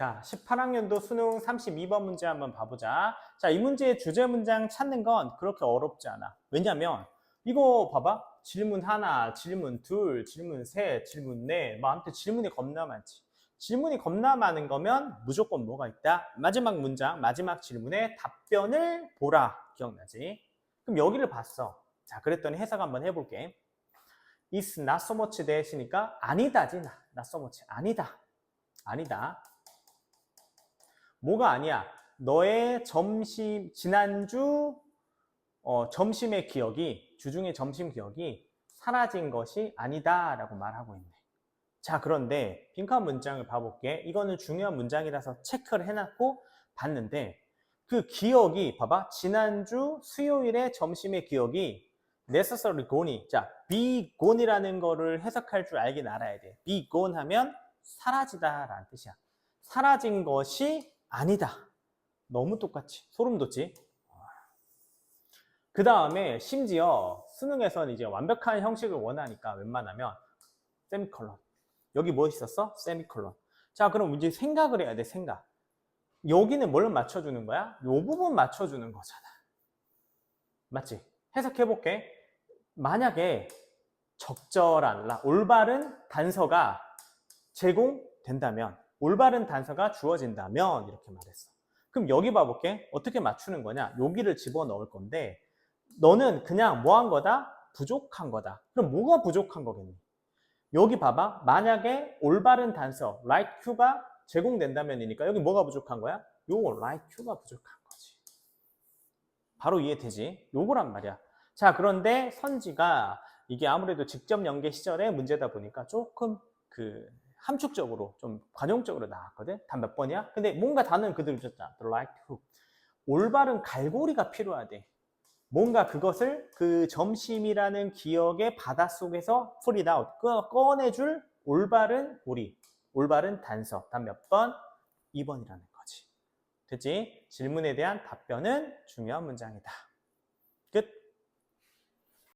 자, 18학년도 수능 32번 문제 한번 봐보자. 자, 이 문제의 주제 문장 찾는 건 그렇게 어렵지 않아. 왜냐면 이거 봐봐. 질문 하나, 질문 둘, 질문 셋, 질문 넷. 뭐 아무튼 질문이 겁나 많지. 질문이 겁나 많은 거면 무조건 뭐가 있다? 마지막 문장, 마지막 질문에 답변을 보라. 기억나지? 그럼 여기를 봤어. 자, 그랬더니 해석 한번 해볼게. is not so much that이니까 아니다지. not so much. 아니다. 아니다. 뭐가 아니야? 너의 점심, 지난주 어, 점심의 기억이, 주중의 점심 기억이 사라진 것이 아니다 라고 말하고 있네. 자, 그런데 빈칸 문장을 봐볼게. 이거는 중요한 문장이라서 체크를 해놨고 봤는데 그 기억이, 봐봐. 지난주 수요일의 점심의 기억이 necessary gone이, 자, be gone이라는 거를 해석할 줄 알긴 알아야 돼. be gone 하면 사라지다 라는 뜻이야. 사라진 것이 아니다. 너무 똑같이. 소름 돋지? 그 다음에 심지어 수능에서는 이제 완벽한 형식을 원하니까 웬만하면 세미콜론. 여기 뭐 있었어? 세미콜론. 자, 그럼 이제 생각을 해야 돼, 생각. 여기는 뭘 맞춰주는 거야? 요 부분 맞춰주는 거잖아. 맞지? 해석해볼게. 만약에 적절한, 라- 올바른 단서가 제공된다면, 올바른 단서가 주어진다면, 이렇게 말했어. 그럼 여기 봐볼게. 어떻게 맞추는 거냐? 여기를 집어넣을 건데, 너는 그냥 뭐 한 거다? 부족한 거다. 그럼 뭐가 부족한 거겠니? 여기 봐봐. 만약에 올바른 단서, right Q가 제공된다면이니까 여기 뭐가 부족한 거야? 요거 right Q가 부족한 거지. 바로 이해되지? 요거란 말이야. 자, 그런데 선지가 이게 아무래도 직접 연계 시절의 문제다 보니까 조금 그 함축적으로 좀 관용적으로 나왔거든. 단 몇 번이야? 근데 뭔가 단어는 그대로 줬잖아. the right hook. 올바른 갈고리가 필요하대. 뭔가 그것을 그 점심이라는 기억의 바닷속에서 풀이 꺼- 꺼내줄 올바른 고리, 올바른 단서. 단 몇 번? 2번이라는 거지. 됐지? 질문에 대한 답변은 중요한 문장이다. 끝.